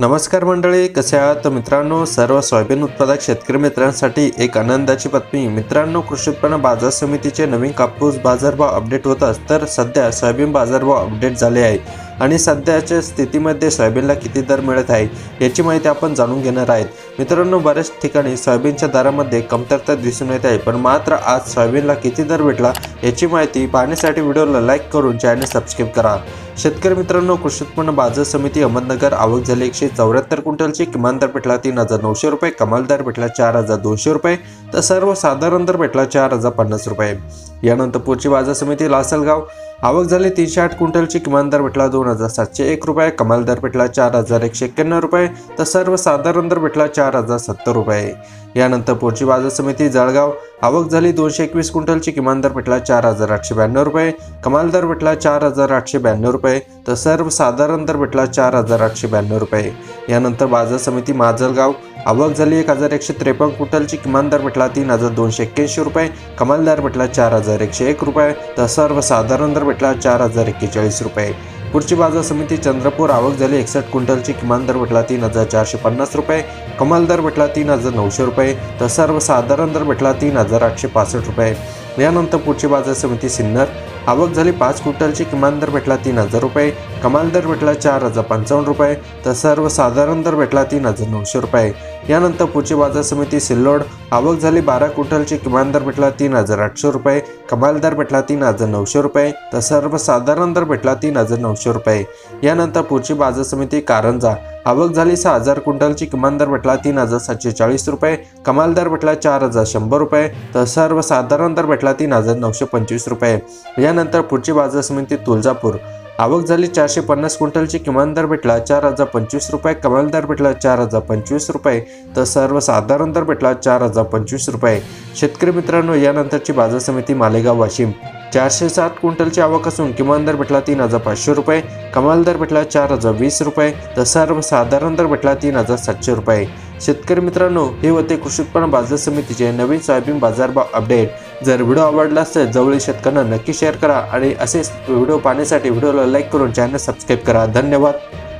नमस्कार मंडळी कसे आहात? मित्रांनो सर्व सोयाबीन उत्पादक शेतकरी मित्रांसाठी एक आनंदाची बातमी. मित्रांनो कृषी उत्पन्न बाजार समितीचे नवीन कापूस बाजारभाव अपडेट होतात तर सध्या सोयाबीन बाजारभाव अपडेट झाले आहे. आणि सध्याच्या स्थितीमध्ये सोयाबीनला किती दर मिळत आहे याची माहिती आपण जाणून घेणार आहेत. मित्रांनो बऱ्याच ठिकाणी सोयाबीनच्या दरामध्ये कमतरता दिसून येत आहे पण मात्र आज सोयाबीनला किती दर भेटला याची माहिती पाहण्यासाठी व्हिडिओला लाईक करून चॅनल सबस्क्राईब करा. शेतकरी मित्रांनो कृषी उत्पन्न बाजार समिती अहमदनगर आवक झाली एकशे चौऱ्याहत्तर क्विंटलची किमान दर भेटला तीन हजार नऊशे रुपये कमाल दर भेटला चार हजार दोनशे रुपये तर सर्वसाधारण दर भेटला चार हजार पन्नास रुपये. यानंतर पुढची बाजार समिती लासलगाव आवक झाली तीनशे आठ क्विंटलची किमान दर भेटला दोन हजार सातशे एक रुपये कमाल दर भेटला चार हजार एकशे एक्क्याण्णव रुपये तर सर्वसाधारण दर भेटला चार हजार सत्तर रुपये. यानंतर पुढची बाजार समिती जळगाव आवक झाली दोनशे एकवीस क्विंटलची किमान दर भेटला चार हजार आठशे ब्याण्णव रुपये कमाल दर भेटला चार हजार आठशे ब्याण्णव रुपये तर सर्वसाधारण दर भेटला चार हजार आठशे ब्याण्णव रुपये. यानंतर बाजार समिती माजलगाव आवक झाली एक हजार एकशे त्रेपन्न क्विंटलची. किमान दर भेटला तीन हजार दोनशे एक्क्याऐंशी रुपये. कमाल दर भेटला चार हजार एकशे एक रुपये. तर सर्वसाधारण दर भेटला चार हजार एक्केचाळीस रुपये. पुढची बाजार समिती चंद्रपूर आवक झाली एकसष्ट क्विंटलची. किमान दर भेटला तीन हजार चारशे पन्नास रुपये. कमाल दर भेटला तीन हजार नऊशे रुपये. तर सर्वसाधारण दर भेटला तीन हजार आठशे पासष्ट रुपये. यानंतर पुढची बाजार समिती सिन्नर. आवक झाली पाच क्विंटलची. किमान दर भेटला तीन हजार रुपये. कमाल दर भेटला चार हजार पंचावन्न रुपये. तर सर्वसाधारण दर भेटला तीन हजार नऊशे रुपये. यानंतर पुढची बाजार समिती सिल्लोड. आवक झाली बारा क्विंटलची किमान दर भेटला तीन हजार आठशे रुपये कमाल दर भेटला तीन हजार नऊशे रुपये तर सर्वसाधारण दर भेटला तीन हजार नऊशे रुपये. यानंतर पुढची बाजार समिती कारंजा. आवक झाली सहा हजार क्विंटलची किमान दर भेटला तीन हजार सातशे चाळीस रुपये कमाल दर भेटला चार हजार शंभर रुपये तर सर्वसाधारण दर भेटला तीन हजार नऊशे पंचवीस रुपये. यानंतर पुढची बाजार समिती तुळजापूर. आवक झाली चारशे पन्नास क्विंटलची किमान दर भेटला चार हजार पंचवीस रुपये कमाल दर भेटला चार हजार पंचवीस रुपये तर सर्वसाधारण दर भेटला चार हजार पंचवीस रुपये. शेतकरी मित्रांनो यानंतरची बाजार समिती मालेगाव वाशिम. चारशे सात क्विंटलची आवक असून किमान दर भेटला तीन हजार पाचशे रुपये कमाल दर भेटला चार हजार वीस रुपये तर सर्वसाधारण दर भेटला तीन हजार सातशे रुपये. शेतकरी मित्रांनो हे होते कृषी उत्पन्न बाजार समितीचे नवीन सोयाबीन बाजारभाव अपडेट. जर व्हिडिओ आवडला असेल जवळील शेतकऱ्यांना नक्की शेअर करा आणि असेच व्हिडिओ पाहण्यासाठी व्हिडिओला लाईक करून चॅनल सबस्क्राईब करा. धन्यवाद.